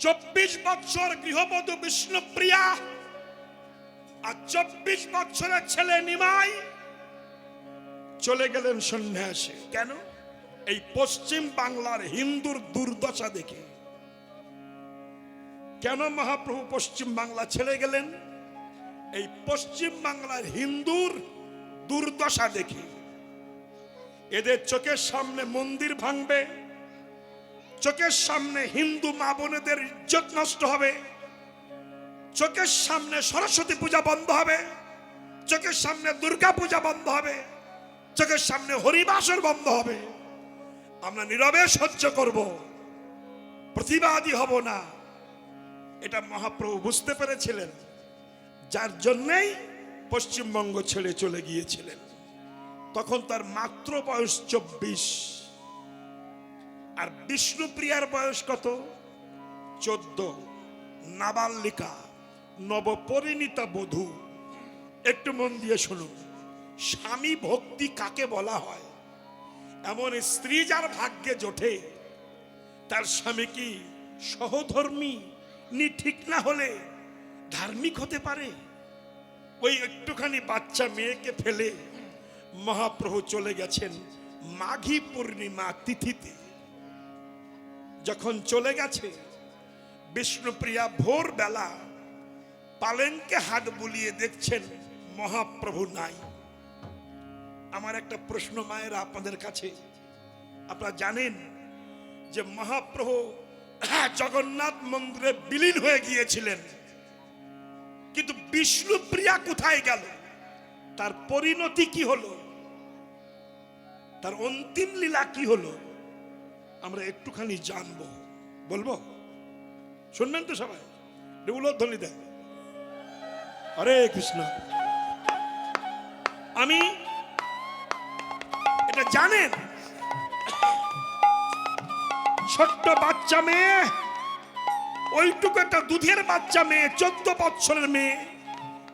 চব্বিশ বছর গৃহবধূ বিষ্ণুপ্রিয়া আর চব্বিশ বছরের ছেলে নিমাই চলে গেলেন সন্ন্যাসে। কেন? এই পশ্চিম বাংলার হিন্দুর দুর্দশা দেখে। কেন মহাপ্রভু পশ্চিম বাংলা ছেড়ে গেলেন? এই পশ্চিম বাংলার হিন্দুর দুর্দশা দেখে। এদের চোখের সামনে মন্দির ভাঙবে। চোখের সামনে হিন্দু মা বোনেদের ইজ্জত নষ্ট হবে। চোখের সামনে সরস্বতী পূজা বন্ধ হবে। চোখের সামনে দুর্গা পূজা বন্ধ হবে। চোখের সামনে হরিবাসর বন্ধ হবে। আমরা নীরবে সহ্য করব। প্রতিবাদী হব না। এটা মহাপ্রভু বুঝতে পেরেছিলেন। যার জন্যেই পশ্চিমবঙ্গ ছেড়ে চলে গিয়েছিলেন। তখন তার মাত্র বয়স চব্বিশ। আর বিষ্ণুপ্রিয়ার বয়স কত? চোদ্দ। নাবালিকা, নবপরিণীতা বধূ। একটু মন দিয়ে শুনুন। স্বামী ভক্তি কাকে বলা হয়? এমন স্ত্রী যার ভাগ্যে জোটে তার স্বামী কি সহধর্মী? নি ঠিক না হলে ধার্মিক হতে পারে? ওই একটুখানি বাচ্চা মেয়েকে ফেলে মহাপ্রভু চলে গেছেন মাঘী পূর্ণিমা তিথিতে। যখন চলে গেছে, বিষ্ণুপ্রিয়া ভোরবেলা পালেনকে হাত বুলিয়ে দেখছেন, মহাপ্রভু নাই। আমার একটা প্রশ্ন মায়েরা আপনাদের কাছে। আপনারা জানেন যে মহাপ্রভু জগন্নাথ মন্দিরে বিলীন হয়ে গিয়েছিলেন, কিন্তু বিষ্ণুপ্রিয়া কোথায় গেল? তার পরিণতি কি হলো? তার অন্তিম লীলা কি হলো? আমরা একটুখানি জানব। বলব? শুনবেন তো সবাই? উলোধ্বনি দেন। হরে কৃষ্ণ। আমি এটা জানেন? ছোট্ট বাচ্চা মেয়ে, ওইটুকু একটা দুধের বাচ্চা মেয়ে, চোদ্দ বছরের মেয়ে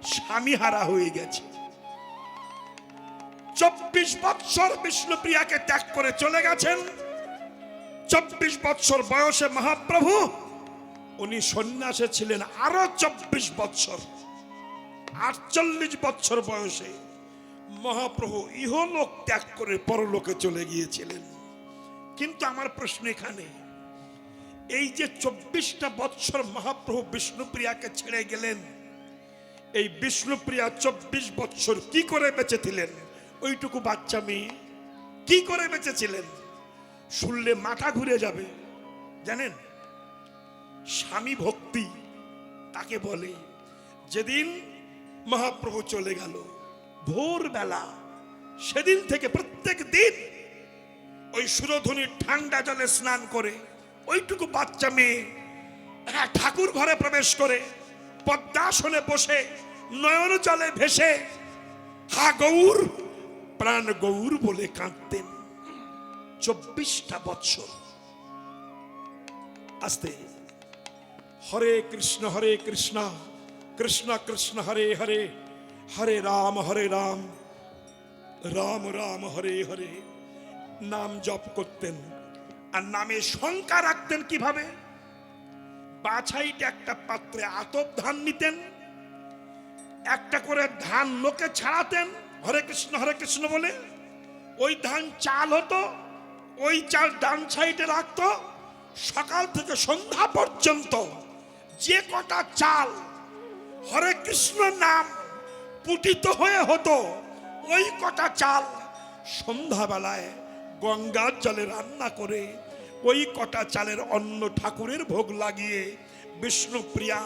স্বামী হারা হয়ে গেছে। চব্বিশ বৎসর বিষ্ণুপ্রিয়াকে ত্যাগ করে চলে গেছেন। চব্বিশ বৎসর বয়সে মহাপ্রভু, উনি সন্ন্যাসে ছিলেন আরও চব্বিশ বৎসর। আটচল্লিশ বৎসর বয়সে মহাপ্রভু ইহলোক ত্যাগ করে পরলোকে চলে গিয়েছিলেন। কিন্তু আমার প্রশ্ন এখানে, এই যে চব্বিশটা বৎসর মহাপ্রভু বিষ্ণুপ্রিয়াকে ছেড়ে গেলেন, এই বিষ্ণুপ্রিয়া চব্বিশ বৎসর কি করে বেঁচেছিলেন ওইটুকু বাচ্চা মেয়ে কি করে বেঁচেছিলেন শুনলে মাথা ঘুরে যাবে। জানেন স্বামী ভক্তি তাকে বলে যেদিন মহাপ্রভু চলে গেল ভোরবেলা সেদিন থেকে প্রত্যেক দিন ওই সুরধুনির ঠান্ডা জলে স্নান করে ওইটুকু বাচ্চা মেয়ে হ্যাঁ, ঠাকুর ঘরে প্রবেশ করে পদ্মাসনে বসে নয়ন জলে ভেসে হা গৌর প্রাণ গৌর বলে কাঁদতেন। চব্বিশটা বৎসর আস্তে। হরে কৃষ্ণ হরে কৃষ্ণ কৃষ্ণ কৃষ্ণ, হরে হরে হরে রাম হরে রাম রাম রাম, হরে হরে। নাম জপ করতেন আর নামে শঙ্কা রাখতেন কীভাবে? বাছাইতে একটা পাত্রে আতপ ধান নিতেন, একটা করে ধান লোকে ছাড়াতেন, হরে কৃষ্ণ হরে কৃষ্ণ বলে। ওই ধান চাল হতো ওই চাল ডান সাইডে রাখতো। সকাল থেকে সন্ধ্যা পর্যন্ত যে কটা চাল হরে কৃষ্ণ নাম পুটিত হয়ে হতো, ওই কটা চাল সন্ধ্যাবেলায় গঙ্গার জলে রান্না করে, ওই কটা চালের অন্ন ঠাকুরের ভোগ লাগিয়ে বিষ্ণুপ্রিয়া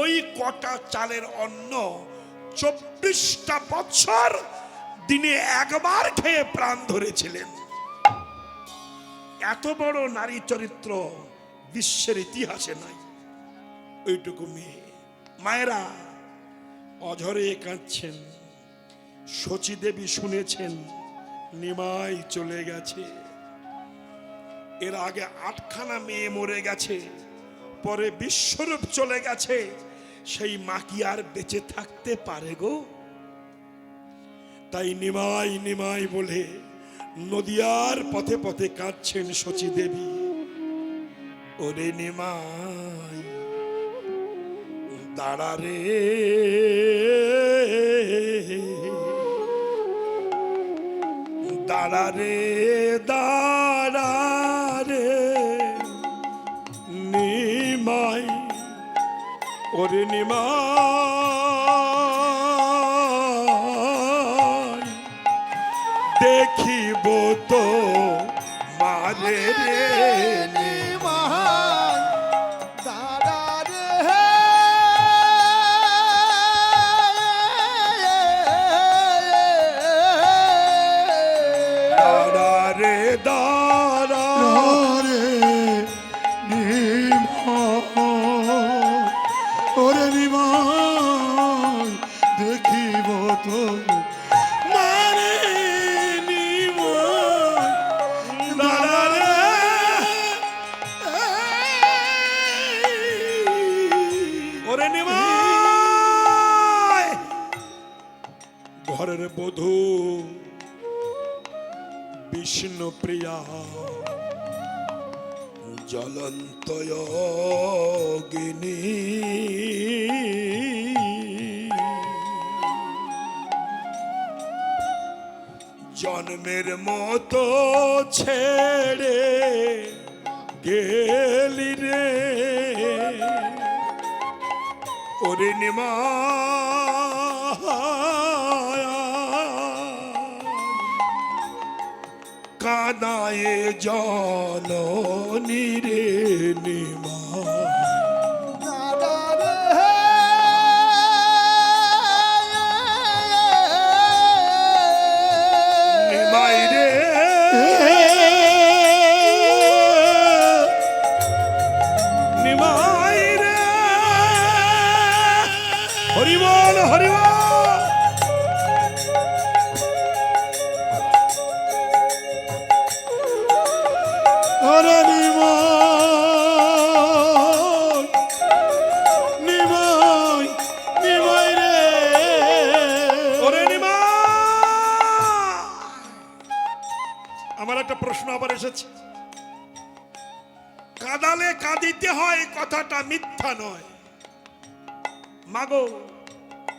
ওই কটা চালের অন্ন চব্বিশটা বছর দিনে একবার খেয়ে প্রাণ ধরেছিলেন। এত বড় নারী চরিত্র বিশ্বের ইতিহাসে নাই। ওইটুকু মেয়ে। মায়েরা অঝরে কাঁদছেন, শচী দেবী শুনেছেন, নিমাই চলে গেছে। এর আগে আটখানা মেয়ে মরে গেছে, পরে বিশ্বরূপ চলে গেছে। সেই মা কি আর বেঁচে থাকতে পারে গো? তাই নিমাই নিমাই বলে নদিয়ার পথে পথে কাঁদছেন শচী দেবী। ওরে নিমাই, দাঁড়া রে। দাঁড়া রে দাঁড়া রে। নিমাই, ওরে নিমাই। তো মারে রে। জন্মের মতো ছেড়ে গেলি রে। ওরে নিমা কাদায়ে জল নিরে নিমা হরিবল হরিবল! নিমাই নিমাই নিমাই রে। নিমা আমার একটা প্রশ্ন আবার এসেছে। কাদালে কাঁদিতে হয়, কথাটা মিথ্যা নয়। মাগো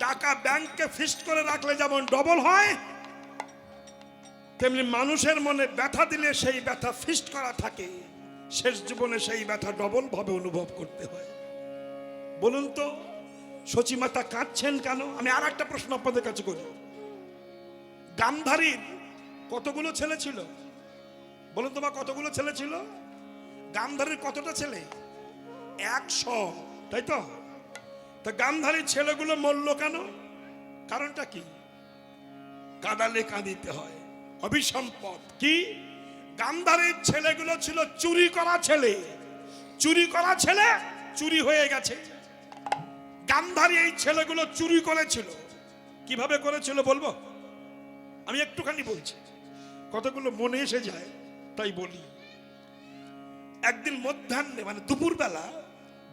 টাকা ব্যাংকে ফিক্সড করে রাখলে যেমন ডবল হয়, তেমনি মানুষের মনে ব্যথা দিলে সেই ব্যথা ফিক্সড করা থাকে। শেষ জীবনে সেই ব্যথা ডবল ভাবে অনুভব করতে হয়। বলুন তো সচিমাতা কাঁদছেন কেন? আমি আর একটা প্রশ্ন আপনাদের কাছে করি। গান্ধারীর কতগুলো ছেলে ছিল? বলুন তোমার কতগুলো ছেলে ছিল? গান্ধারীর কতটা ছেলে? একশো, তাই তো? তা গান্ধারীর ছেলেগুলো মরলো কেন? কারণটা কি? কাদালে কাঁদিতে হয়, অভিসম্পদ। কি? গান্ধারীর ছেলেগুলো ছিল চুরি করা ছেলে। চুরি করা ছেলে চুরি হয়ে গেছে। গান্ধারী এই ছেলেগুলো চুরি করেছিল। কীভাবে করেছিল বলব? আমি একটুখানি বলছি। কতগুলো মনে এসে যায়, তাই বলি। একদিন মধ্যাহ্নে মানে দুপুরবেলা,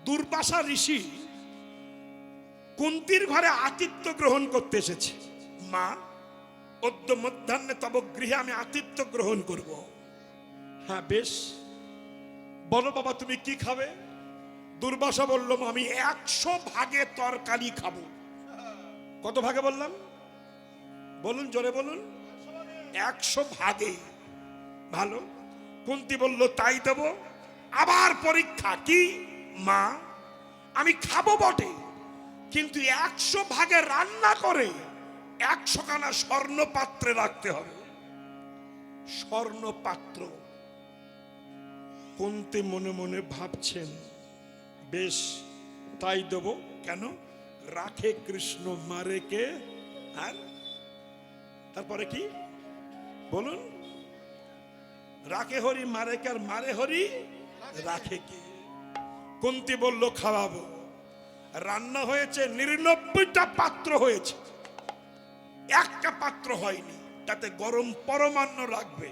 দুর্বাসা ঋষি কুন্তির ঘরে আতিথ্য গ্রহণ করতে এসেছে। মা, অদ্য মধ্যাহ্নে তব গৃহে আমি আতিথ্য গ্রহণ করব। হ্যাঁ বেশ। বলো বাবা, তুমি কি খাবে? দুর্বাসা বলল আমি একশো ভাগে তরকারি খাব। কত ভাগে বললাম? বলুন, জোরে বলুন। একশো ভাগে। ভালো। কুন্তি বলল, তাই দেব। আবার পরীক্ষা। কি? মা, আমি খাব বটে। কিন্তু একশো ভাগে রান্না করে একশো খানা স্বর্ণ পাত্রে রাখতে হবে। স্বর্ণ পাত্র কুন্তি মনে মনে ভাবছেন, বেশ, তাই দেব। কেন? রাখে কৃষ্ণ মারে কে? আর তারপরে কি? বলুন। রাখে হরি মারে কে আর মারে হরি রাখে কে? কুন্তি বলল, খাওয়াবো। রান্না হয়েছে নিরানব্বইটা পাত্র হয়েছে। একটা পাত্র হয়নি তাতে গরম পরমান্ন রাখবে।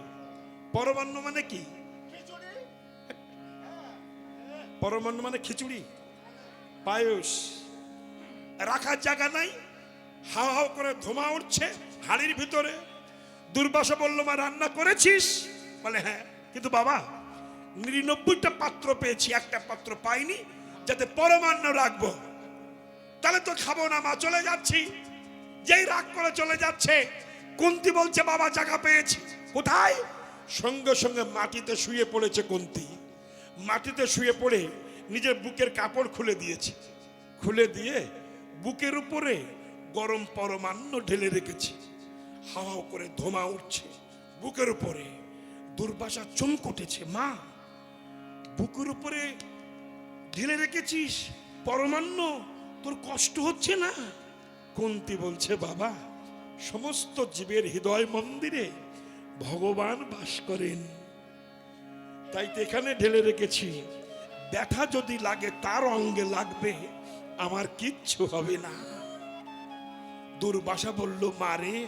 পরমান্ন মানে কি? পরমান্ন মানে খিচুড়ি পায়স। রাখার জায়গা নাই হাও হাও করে ধোমা উঠছে হাড়ির ভিতরে। দুর্বাসা বলল মা রান্না করেছিস? বলে হ্যাঁ কিন্তু বাবা নিরানব্বইটা পাত্র পেয়েছি একটা পাত্র পাইনি যাতে পরমান্ন রাখব। তাহলে তো খাব না, মা, চলে যাচ্ছি। যেই রাগ করে চলে যাচ্ছে, কুন্তি বলছে, বাবা, জায়গা পেয়েছি। কোথায়? সঙ্গে সঙ্গে মাটিতে শুয়ে পড়েছে কুন্তি। মাটিতে শুয়ে পড়ে নিজের বুকের কাপড় খুলে দিয়েছে। খুলে দিয়ে বুকের উপরে গরম পরমান্ন ঢেলে রেখেছে। হাওয়া করে ধোমা উঠছে বুকের উপরে। দুর্বাসা চমকটেছে মা, বুকের উপরে ঢেলে রেখেছিস? পরমান্ন? তোর কষ্ট হচ্ছে না? কুন্তি বলছে, বাবা, সমস্ত জীবের হৃদয় মন্দিরে ভগবান বাস করেন। তাই তো এখানে ঢেলে রেখেছি। ব্যথা যদি লাগে, তার অঙ্গে লাগবে, আমার কিচ্ছু হবে না। দুর্বাসা বলল মারে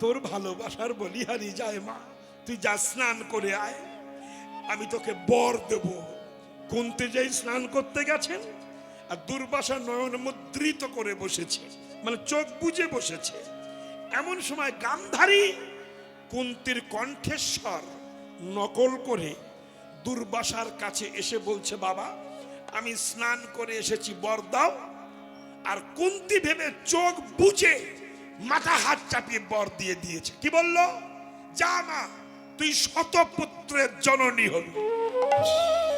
তোর ভালোবাসার বলিহারি যায়, মা। তুই যা স্নান করে আয়। আমি তোকে বর দেব। কুন্তি যেই স্নান করতে গেছেন আর দুর্বাসা নয়ন মুদ্রিত করে বসেছে মানে চোখ বুজে বসেছে। এমন সময় গান্ধারী কুন্তির কণ্ঠেশ্বর নকল করে দুর্বাসার কাছে এসে বলছে, বাবা, আমি স্নান করে এসেছি, বর দাও। আর কুন্তি ভেবে চোখ বুঝে মাথা হাত চাপিয়ে বর দিয়ে দিয়েছে। কি বলল? যা মা, তুই শতপুত্রের জননী হ্যাঁ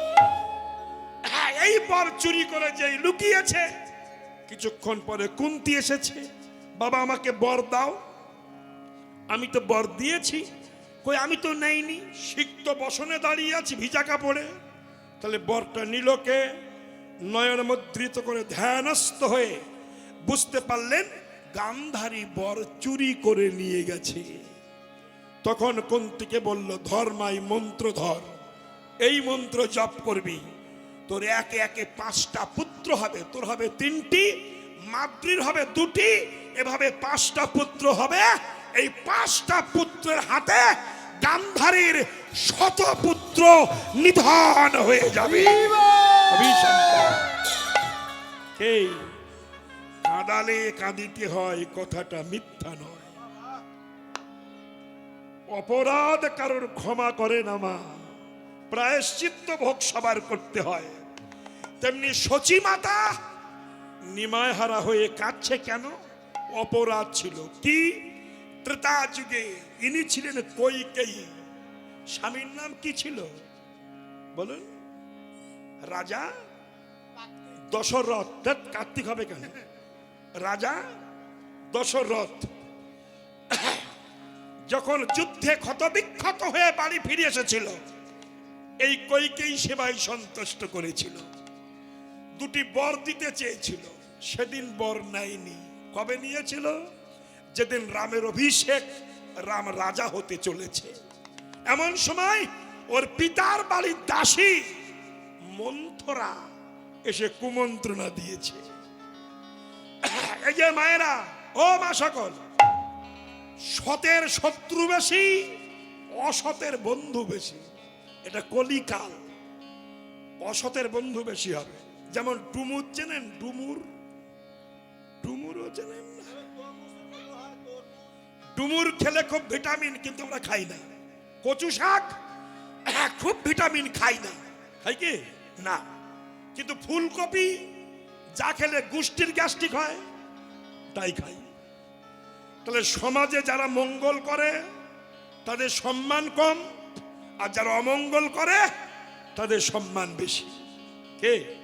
এই বর চুরি করে যেই লুকিয়েছে, কিছুক্ষণ পরে কুন্তি এসেছে, বাবা, আমাকে বর দাও। আমি তো বর দিয়েছি, কই, আমি তো নেইনি, সিক্ত বসনে দাঁড়িয়ে আছি ভিজা কাপড়ে। তাহলে বরটা নীলকে নয়ন মুদ্রিত করে ধ্যানস্থ হয়ে বুঝতে পারলেন গান্ধারী বর চুরি করে নিয়ে গেছে। তখন কুন্তিকে বলল ধর্মাই মন্ত্র ধর, এই মন্ত্র জপ করবি। তোর একে একে পাঁচটা পুত্র হবে। তোর হবে তিনটি, মাতৃর হবে দুটি, এভাবে পাঁচটা পুত্র হবে। এই পাঁচটা পুত্রের হাতে গান্ধারীর শত পুত্র নিধন হয়ে যাবে। এই, কাঁদালে কাঁদিতে হয়, কথাটা মিথ্যা নয়। অপরাধ কারোর ক্ষমা করে না মা। প্রায়শ্চিত্ত ভোগ সবার করতে হয়। তেমনি সচী মাতা নিমায় হারা হয়ে কাঁদছে কেন? অপরাধ ছিল। কি? ত্রেতা যুগে ইনি ছিলেন কৈকেয়ী স্বামীর নাম কি ছিল? বলুন। রাজা? দশরথ। কার্তিক হবে কেন? রাজা? দশরথ। যখন যুদ্ধে ক্ষতবিক্ষত হয়ে বাড়ি ফিরে এসেছিল, এই কৈকেই সেবাই সন্তুষ্ট করেছিল? দুটি বর দিতে চেয়েছিল। সেদিন বর নেয়নি। কবে নিয়েছিল? যেদিন রামের অভিষেক রাম রাজা হতে চলেছে। এমন সময় ওর পিতার বাড়ির দাসী মন্থরা এসে কুমন্ত্রণা দিয়েছে। এই যে মায়েরা, ও মা সকল, সতের শত্রু বেশি, অসতের বন্ধু বেশি। এটা কলিকাল, অসতের বন্ধু বেশি হবে। যেমন ডুমুর চেনেন? ডুমুর? ডুমুরও চেনেন? ডুমুর খেলে খুব ভিটামিন কিন্তু আমরা খাই না। কচু শাক? হ্যাঁ, খুব ভিটামিন খাই না। খাই কি? না। কিন্তু ফুলকপি যা খেলে গুষ্টির গ্যাস্ট্রিক হয় তাই খাই। তাহলে সমাজে যারা মঙ্গল করে তাদের সম্মান কম আর যারা অমঙ্গল করে তাদের সম্মান বেশি। কে?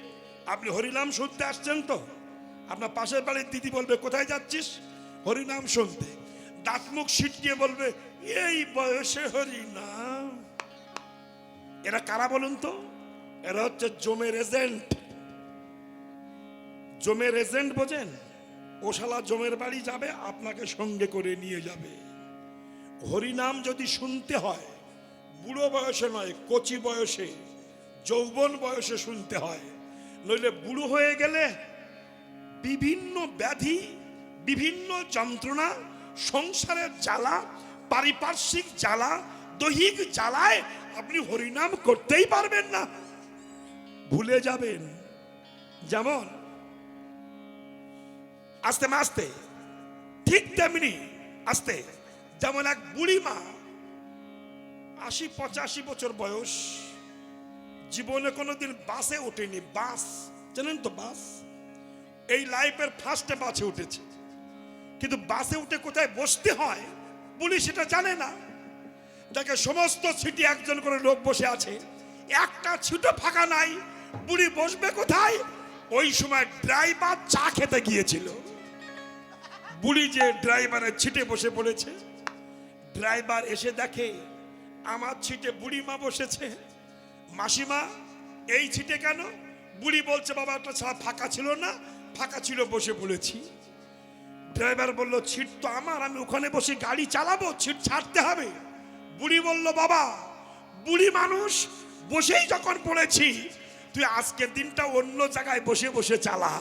আপনি হরিনাম শুনতে আসছেন তো? আপনার পাশের বাড়ির দিদি বলবে, কোথায় যাচ্ছিস? হরিনাম শুনতে। দাঁত মুখ বলবে, এই বয়সে হরিনাম। এরা কারা বলুন তো? এরা হচ্ছে জমের এজেন্ট। জমের এজেন্ট বোঝেন? ও শালা জমের বাড়ি যাবে, আপনাকে সঙ্গে করে নিয়ে যাবে। হরিনাম যদি শুনতে হয়, বুড়ো বয়সে নয়, কচি বয়সে, যৌবন বয়সে শুনতে হয় নইলে বুড়ো হয়ে গেলে বিভিন্ন ব্যাধি, বিভিন্ন যন্ত্রণা, সংসারের জ্বালা, পারিপার্শ্বিক জ্বালা, দৈহিক জ্বালায় আপনি হরিনাম করতেই পারবেন না। ভুলে যাবেন। যেমন, আস্তে আস্তে। ঠিক তেমনি আস্তে। যেমন এক বুড়ি মা আশি পঁচাশি বছর বয়স জীবনে কোনোদিন বাসে ওঠেনি বাস, জানেন তো বাস? এই লাইফের ফার্স্টে বাসে উঠেছে। কিন্তু বাসে উঠে কোথায় বসতে হয়, পুলিশ এটা জানে না। দেখে সমস্ত সিটি একজন করে লোক বসে আছে, একটা ছিটো ফাঁকা নাই, বুড়ি বসবে কোথায়? ওই সময় ড্রাইভার চা খেতে গিয়েছিল। বুড়ি যে ড্রাইভারের ছিটে বসে পড়েছে, ড্রাইভার এসে দেখে, আমার ছিটে বুড়ি মা বসেছে। মাসিমা, এই ছিটে কেন? বুড়ি বলছে, বাবা, একটা ছাড়া ফাঁকা ছিল না, ফাঁকা ছিল বসে পড়েছি। ড্রাইভার বলল, ছিট তো আমার, আমি ওখানে বসে গাড়ি চালাবো, ছিট ছাড়তে হবে। বুড়ি বলল, বাবা, বুড়ি মানুষ, বসেই যখন পড়েছি, তুই আজকের দিনটা অন্য জায়গায় বসে বসে চালা।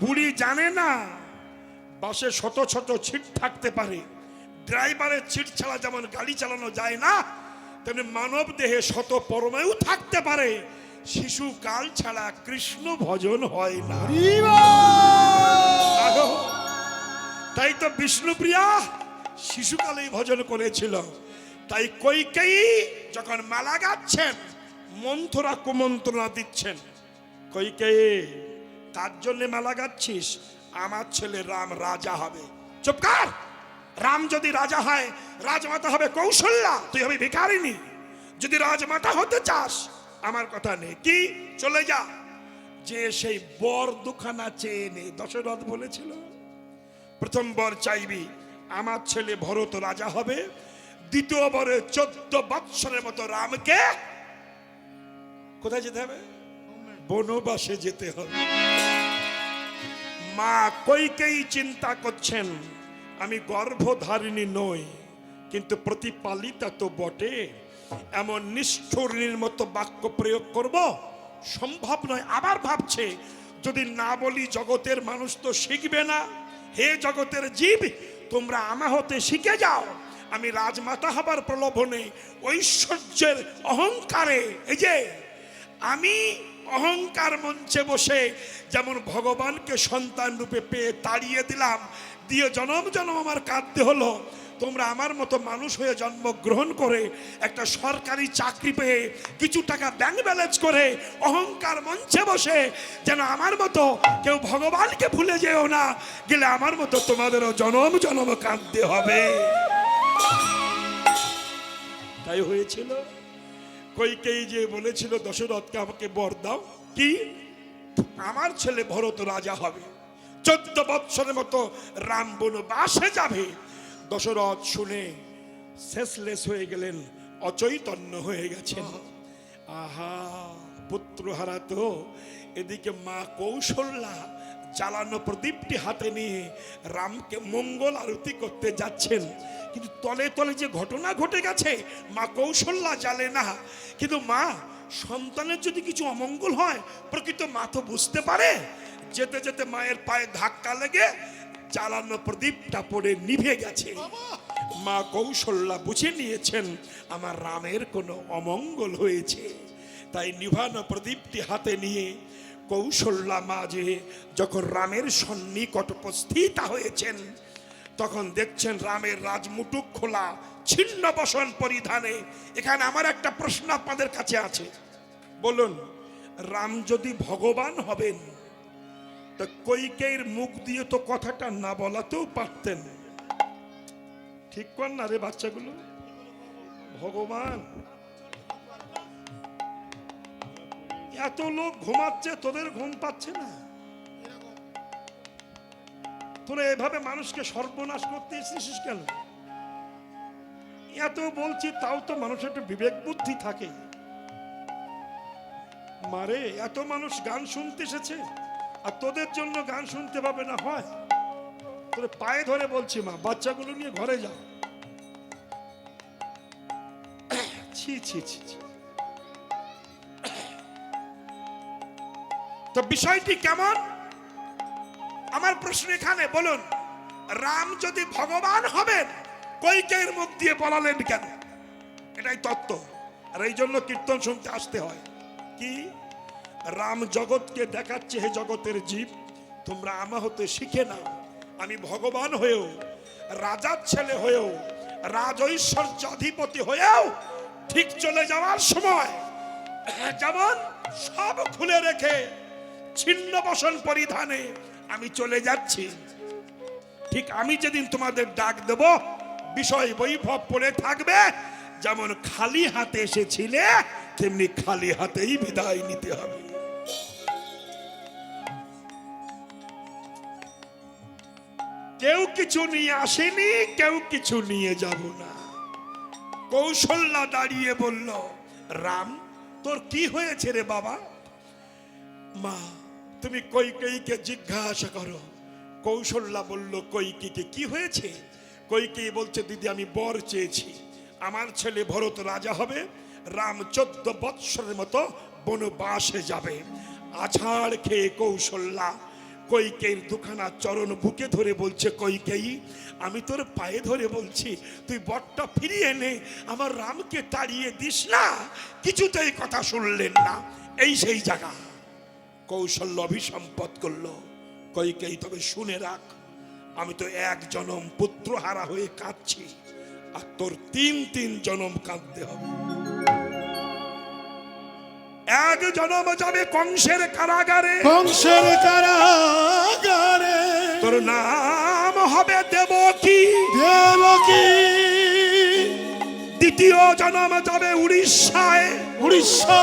বুড়ি জানে না, বাসে শত শত ছিট থাকতে পারে। ড্রাইভারের ছিট ছাড়া যেমন গাড়ি চালানো যায় না তেমনি মানব দেহে শত পরমায়ু থাকতে পারে। শিশু কাল ছাড়া কৃষ্ণ ভজন হয় না। তাই তো বিষ্ণুপ্রিয়া শিশুকালেই ভজন করেছিল তাই কৈকেয়ী যখন মালা গাচ্ছেন মন্থরা কুমন্ত্রণা দিচ্ছেন কৈকেয়ী তার জন্য মালা গাচ্ছিস আমার ছেলে রাম রাজা হবে। চুপ কর! রাম যদি রাজা হয়, রাজমাতা হবে কৌশল্যা। তুই হবে ভিকারিনী যদি রাজমাতা হতে চাস, আমার কথা নেই কি? চলে যা। যে সেই বর দুখানা চেয়ে নে। দশরথ বলেছিল, প্রথম বর চাইবি, আমার ছেলে ভরত রাজা হবে। দ্বিতীয় বরে চোদ্দ বৎসরের মতো রামকে কোথায় যেতে হবে? বনবাসে যেতে হবে। মা কইকেই চিন্তা করছেন আমি গর্ভধারিণী নই, কিন্তু প্রতিপালিতা তো বটে। এমন নিষ্ঠুরীর মতো বাক্য প্রয়োগ করব, সম্ভব নয়। আবার ভাবছে, যদি না বলি জগতের মানুষ তো শিখবে না। হে জগতের জীব, তোমরা আমা হতে শিখে যাও। আমি রাজমাতা হবার প্রলোভনে, ঐশ্বর্যের অহংকারে, এই যে, আমি অহংকার মঞ্চে বসে যেমন ভগবানকে সন্তান রূপে পেয়ে তাড়িয়ে দিলাম, দিয়ে জনম জনম আমার কাঁদতে হলো, তোমরা আমার মতো মানুষ হয়ে জন্মগ্রহণ করে একটা সরকারি চাকরি পেয়ে কিছু টাকা ব্যাংক ব্যালেন্স করে অহংকার মঞ্চে বসে যেন আমার মতো কেউ ভগবানকে ভুলে যেও না, গেলে আমার মতো তোমাদেরও জনম জনম কাঁদতে হবে। তাই হয়েছিল। কইকেই যে বলেছিল দশরথকে আমাকে বর দাও? কি? আমার ছেলে ভরত রাজা হবে। চোদ্দ বৎসরের মতো রাম বনবাসে যাবে। দশরথ শুনে শেষলেস হয়ে গেলেন, অচৈতন্য হয়ে গেছেন। আহা পুত্র হারাতো এদিকে মা কৌশল্যা জ্বালানো প্রদীপটি হাতে নিয়ে রামকে মঙ্গল আরতি করতে যাচ্ছেন। কিন্তু তলে তলে যে ঘটনা ঘটে গেছে, মা কৌশল্যা জ্বালে না। কিন্তু মা, সন্তানের যদি কিছু অমঙ্গল হয়, প্রকৃত মা তো বুঝতে পারে। যেতে যেতে মায়ের পায়ে ধাক্কা লেগে জ্বালানো প্রদীপটা পড়ে নিভে গেছে। মা কৌশল্যা বুঝে নিয়েছেন, আমার রামের কোনো অমঙ্গল হয়েছে। তাই নিভানো প্রদীপটি হাতে নিয়ে কৌশল্যা মা যে যখন রামের সন্নিকট উপস্থিত হয়েছেন, তখন দেখছেন রামের রাজমুটুক খোলা, ছিন্ন বসন পরিধানে। এখানে আমার একটা প্রশ্ন আপনাদের কাছে আছে। বলুন, রাম যদি ভগবান হবেন, তা কৈকের মুখ দিয়ে তো কথাটা না বলাতেও পারতেন। ঠিক কর না রে বাচ্চাগুলো? ভগবান। এত লোক ঘুমাচ্ছে, তোদের ঘুম পাচ্ছে না? তোরা এভাবে মানুষকে সর্বনাশ করতে এসেছিস কেন? এত বলছি, তাও তো মানুষের একটা বিবেক বুদ্ধি থাকে। মারে, এত মানুষ গান শুনতে এসেছে, আর তোদের জন্য গান শুনতে পাবে না, হয়? তোর পায়ে ধরে বলছি মা, বাচ্চাগুলো নিয়ে ঘরে যাও। ছি ছি ছি ছি। তো বিষয়টি কেমন? আমার প্রশ্ন এখানে, বলুন, রাম যদি ভগবান হবেন কৈকের মুখ দিয়ে বলালেন কেন? এটাই তত্ত্ব। আর এই জন্য কীর্তন শুনতে আসতে হয়। কি? রাম জগৎকে দেখাচ্ছে হে জগতের জীব, তোমরা আমা হতে শিখে না আমি ভগবান হয়েও, রাজার ছেলে হয়েও, রাজ ঐশ্বর্য অধিপতি হয়েও ঠিক চলে যাওয়ার সময়, যেমন সব খুলে রেখে ছিন্ন বসন পরিধানে আমি চলে যাচ্ছি। ঠিক আমি যেদিন তোমাদের ডাক দেব, বিষয় বৈভব পড়ে থাকবে, যেমন খালি হাতে এসেছিলে, তেমনি খালি হাতেই বিদায় নিতে হবে। কেউ কিছু নিয়ে আসেনি, কেউ কিছু নিয়ে যাব না। কৌশল্যা দাঁড়িয়ে বলল, রাম, তোর কি হয়েছে রে বাবা? মা তুমি কৈকেয়ীকে জিজ্ঞাসা করো। কৌশল্যা বলল কৈকিকে কি হয়েছে? কৈকেয়ী বলছে, দিদি, আমি বর চেয়েছি। আমার ছেলে ভরত রাজা হবে, রাম চোদ্দ বৎসরের মতো বনবাসে যাবে। আছাড় খেয়ে কৌশল্যা কৈকেয়ীর দুখানা চরণ বুকে ধরে বলছে কৈকেয়ী আমি তোর পায়ে ধরে বলছি, তুই বটটা ফিরিয়ে নে, আমার রামকে তাড়িয়ে দিস না, কিছুতেই কথা শুনলেন না। এই সেই জায়গা। কৌশল্য অভিসম্পদ করল। কৈকেয়ী তবে শুনে রাখ আমি তো এক জনম পুত্র হারা হয়ে কাঁদছি আর তোর তিন তিন জনম কাঁদতে হবে। এক জনম যাবে কংসের কারাগারে। কংসের কারাগারে। তোর নাম হবে দেবকী। দেবকী। দ্বিতীয় জনম যাবে উড়িষ্যায়। উড়িষ্যা।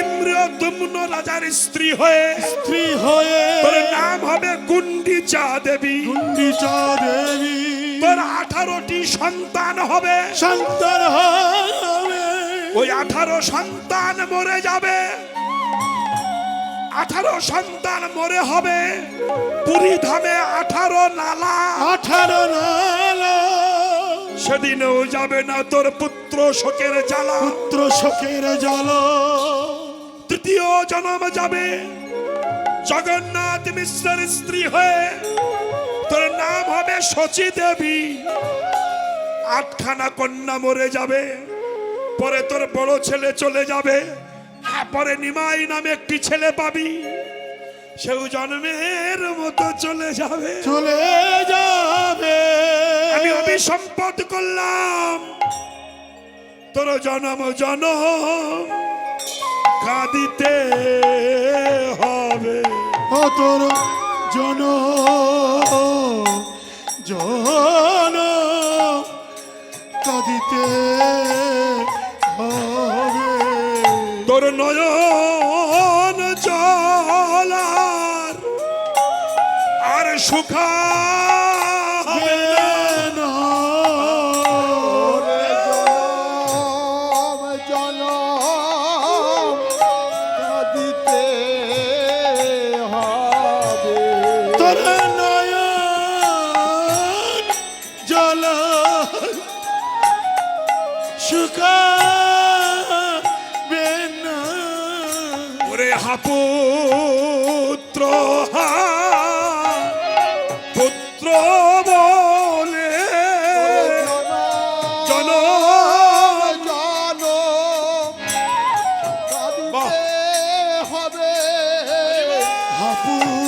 ইন্দ্র দুম্ন রাজার স্ত্রী হয়ে স্ত্রী হয়ে তোর নাম হবে গুন্ডিচা দেবী। গুন্ডিচা দেবী। তোর আঠারোটি সন্তান হবে। সন্তান হবে। ওই আঠারো সন্তান মরে যাবে। আঠারো সন্তান মরে হবে। পুরী ধামে আঠারো নালা। আঠারো নালা। সেদিনেও যাবে না তোর পুত্র শোকের জ্বালা। পুত্র শোকের জল তৃতীয় জন্ম যাবে। জগন্নাথ মিশ্রের স্ত্রী হয়ে তোর নাম হবে শচী দেবী। আটখানা কন্যা মরে যাবে পরে তোর বড় ছেলে চলে যাবে। পরে নিমাই নামে একটি ছেলে পাবি। সেও জন্মের মতো চলে যাবে। চলে যাবে। আমি অভিসম্পদ করলাম। তোর জনম জনম কাঁদিতে হবে। ও তোর জন জন কাঁদিতে হবে। তোর নয়ন সুখা হাপু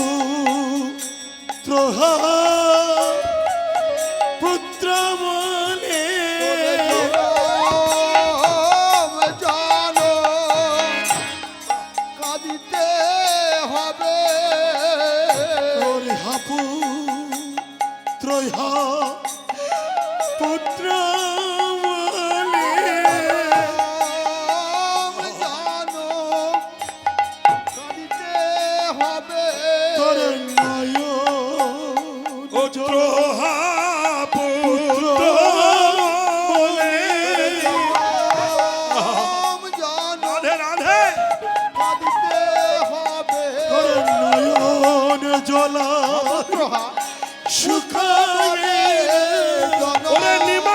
নয়ন জলা নিম